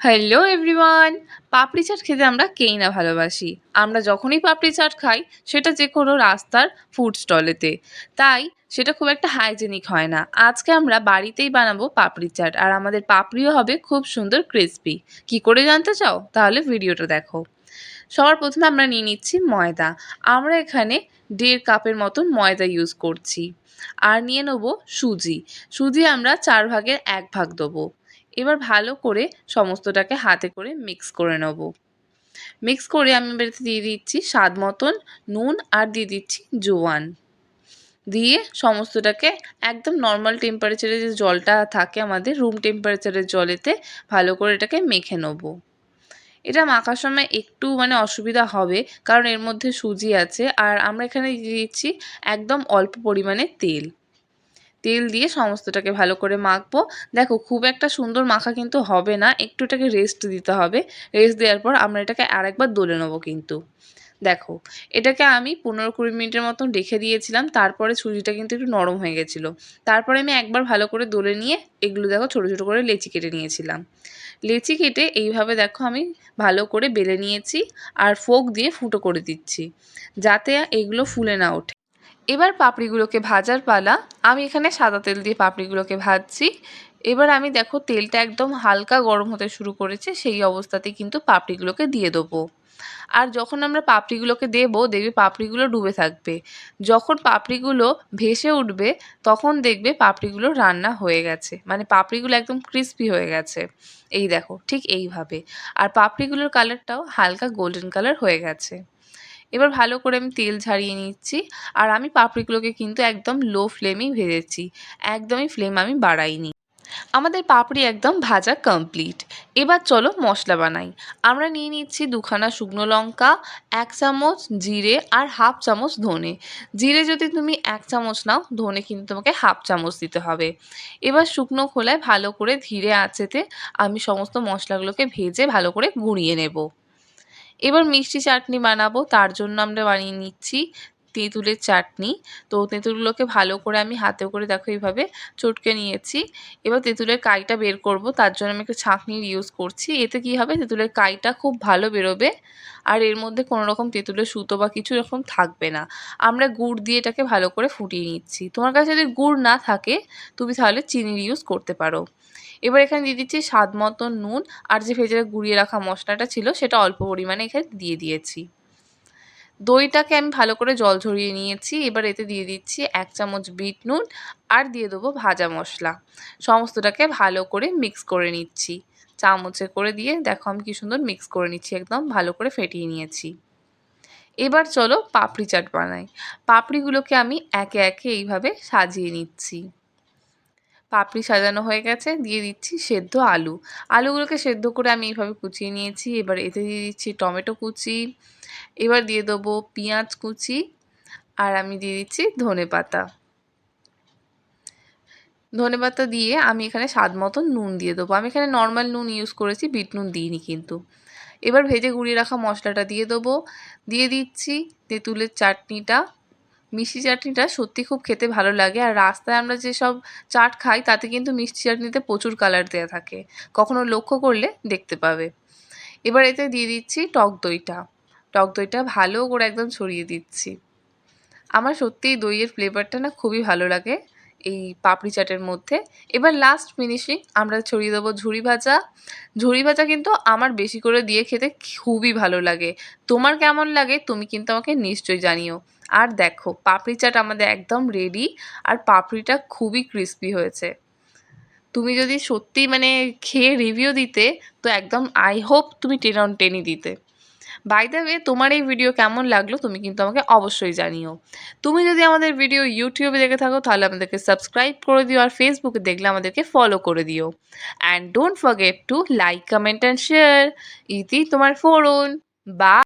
Hello everyone পাপড়ি চাট খেতে আমরা কেই না ভালোবাসি। আমরা যখনই পাপড়ি চাট খাই, সেটা যে কোনো রাস্তার ফুড স্টলেতে তাই সেটা খুব একটা হাইজেনিক হয় না। আজকে আমরা বাড়িতেই বানাবো পাপড়ি চাট, আর আমাদের পাপড়িও হবে খুব সুন্দর ক্রিসপি কি করে জানতে চাও? তাহলে ভিডিওটা দেখো। সবার প্রথমে আমরা নিয়ে নিচ্ছি ময়দা। আমরা এখানে দেড় কাপের মতন ময়দা ইউজ করছি। আর নিয়ে নেব সুজি। সুজি আমরা চার ভাগের এক ভাগ দেবো। এবার ভালো করে সমস্তটাকে হাতে করে মিক্স করে নেব। মিক্স করে আমি এবারে দিয়ে দিচ্ছি স্বাদ মতন নুন আর দিয়ে দিচ্ছি জোয়ান। দিয়ে সমস্তটাকে একদম নর্মাল টেম্পারেচারে যে জলটা থাকে আমাদের রুম টেম্পারেচারের জলেতে ভালো করে এটাকে মেখে নেব। এটা মাখার সময় একটু মানে অসুবিধা হবে কারণ এর মধ্যে সুজি আছে আর আমরা এখানে দিয়ে দিচ্ছি একদম অল্প পরিমাণে তেল। তেল দিয়ে সমস্তটাকে ভালো করে মাখবো। দেখো, খুব একটা সুন্দর মাখা কিন্তু হবে না, একটু এটাকে রেস্ট দিতে হবে। রেস্ট দেওয়ার পর আমরা এটাকে আরেকবার দলে নেব কিন্তু। দেখো, এটাকে আমি পনেরো কুড়ি মিনিটের মতন রেখে দিয়েছিলাম, তারপরে সুজিটা কিন্তু একটু নরম হয়ে গেছিল। তারপরে আমি একবার ভালো করে দলে নিয়ে এগুলো দেখো ছোটো ছোটো করে লেচি কেটে নিয়েছিলাম। লেচি কেটে এইভাবে দেখো আমি ভালো করে বেলে নিয়েছি, আর ফোক দিয়ে ফুটো করে দিচ্ছি, যাতে এগুলো ফুলে না ওঠে। এবার পাপড়িগুলোকে ভাজার পালা। আমি এখানে সাদা তেল দিয়ে পাপড়িগুলোকে ভাজছি। এবার আমি দেখো তেলটা একদম হালকা গরম হতে শুরু করেছে, সেই অবস্থাতে কিন্তু পাপড়িগুলোকে দিয়ে দেবো। আর যখন আমরা পাপড়িগুলোকে দেবো, দেখবে পাপড়িগুলো ডুবে থাকবে। যখন পাপড়িগুলো ভেসে উঠবে, তখন দেখবে পাপড়িগুলো রান্না হয়ে গেছে। মানে পাপড়িগুলো একদম ক্রিস্পি হয়ে গেছে। এই দেখো, ঠিক এইভাবে। আর পাপড়িগুলোর কালারটাও হালকা গোল্ডেন কালার হয়ে গেছে। এবার ভালো করে আমি তেল ঝারিয়ে নিচ্ছি। আর আমি পাপড়িগুলোকে কিন্তু একদম লো ফ্লেমেই ভেজেছি। একদমই ফ্লেম আমি বাড়াইনি। আমাদের পাপড়ি একদম ভাজা কমপ্লিট এবার চলো মশলা বানাই। আমরা নিয়ে নিচ্ছি দুখানা শুকনো লঙ্কা, এক চামচ জিরে আর হাফ চামচ ধনে। জিরে যদি তুমি এক চামচ নাও, ধনে কিন্তু তোমাকে হাফ চামচ দিতে হবে। এবার শুকনো খোলায় ভালো করে ধীরে আঁচেতে আমি সমস্ত মশলাগুলোকে ভেজে ভালো করে গুঁড়িয়ে নেব। এবার মিষ্টি চাটনি বানাবো তার জন্য আমরা বানিয়ে নিচ্ছি তেঁতুলের চাটনি। তো তেঁতুলগুলোকে ভালো করে আমি হাতে করে দেখো এইভাবে চটকে নিয়েছি। এবার তেঁতুলের কাইটা বের করব, তার জন্য আমি একটু ছাঁকনির ইউজ করছি। এতে কি হবে? তেঁতুলের কাইটা খুব ভালো বেরোবে আর এর মধ্যে কোনো রকম তেঁতুলের সুতো বা কিছু এরকম থাকবে না। আমরা গুড় দিয়ে এটাকে ভালো করে ফুটিয়ে নিচ্ছি। তোমার কাছে যদি গুড় না থাকে, তুমি তাহলে চিনির ইউজ করতে পারো। এবার এখানে দিয়ে দিচ্ছি স্বাদ নুন আর যে ভেজে গুঁড়িয়ে রাখা মশলাটা ছিল, সেটা অল্প পরিমাণে এখানে দিয়ে দিয়েছি। দইটাকে আমি ভালো করে জল ঝরিয়ে নিয়েছি। এবার এতে দিয়ে দিচ্ছি এক চামচ বিট নুন আর দিয়ে দেবো ভাজা মশলা। সমস্তটাকে ভালো করে মিক্স করে নিচ্ছি। চামচে করে দিয়ে দেখো আমি কি সুন্দর মিক্স করে নিচ্ছি, একদম ভালো করে ফেটিয়ে নিয়েছি। এবার চলো পাপড়ি চাট বানাই। পাপড়িগুলোকে আমি একে একে এইভাবে সাজিয়ে নিচ্ছি। পাপড়ি সাজানো হয়ে গেছে, দিয়ে দিচ্ছি সেদ্ধ আলু। আলুগুলোকে সেদ্ধ করে আমি এইভাবে কুচিয়ে নিয়েছি। এবার এতে দিয়ে দিচ্ছি টমেটো কুচি এবার দিয়ে দেবো পেঁয়াজ কুচি আর আমি দিয়ে দিচ্ছি ধনে পাতা। ধনে পাতা দিয়ে আমি এখানে স্বাদ মতো নুন দিয়ে দেবো। আমি এখানে নর্মাল নুন ইউজ করেছি বিট নুন দিইনি কিন্তু। এবার ভেজে গুঁড়িয়ে রাখা মশলাটা দিয়ে দেবো। দিয়ে দিচ্ছি তেঁতুলের চাটনিটা। মিষ্টি চাটনিটা সত্যি খুব খেতে ভালো লাগে আর রাস্তায় আমরা যেসব চাট খাই তাতে কিন্তু মিষ্টি চাটনিতে প্রচুর কালার দেওয়া থাকে। কখনো লক্ষ্য করলে দেখতে পাবে। এবার এতে দিয়ে দিচ্ছি টক দইটা। টক দইটা ভালো করে একদম ছড়িয়ে দিচ্ছি। আমার সত্যি এই দইয়ের ফ্লেভারটা না খুবই ভালো লাগে এই পাপড়ি চাটের মধ্যে। এবার লাস্ট ফিনিশিং আমরা ছড়িয়ে দেবো ঝুড়ি ভাজা। ঝুড়ি ভাজা কিন্তু আমার বেশি করে দিয়ে খেতে খুবই ভালো লাগে। তোমার কেমন লাগে তুমি কিন্তু আমাকে নিশ্চয়ই জানিও। আর দেখো, পাপড়ি চাট আমাদের একদম রেডি আর পাপড়িটা খুবই ক্রিস্পি হয়েছে। তুমি যদি সত্যি মানে খেয়ে রিভিউ দিতে, তো একদম আই হোপ তুমি টেন অন টেনই দিতে। বাই দ্য ওয়ে তোমার এই ভিডিও কেমন লাগল তুমি কিন্তু আমাকে অবশ্যই জানিও। তুমি যদি আমাদের ভিডিও ইউটিউবে দেখে থাকো, তাহলে আমাদেরকে সাবস্ক্রাইব করে দিও আর ফেসবুকে দেখলে আমাদেরকে ফলো করে দিও। And don't forget to like comment and share ইতি তোমার ফোরন। বা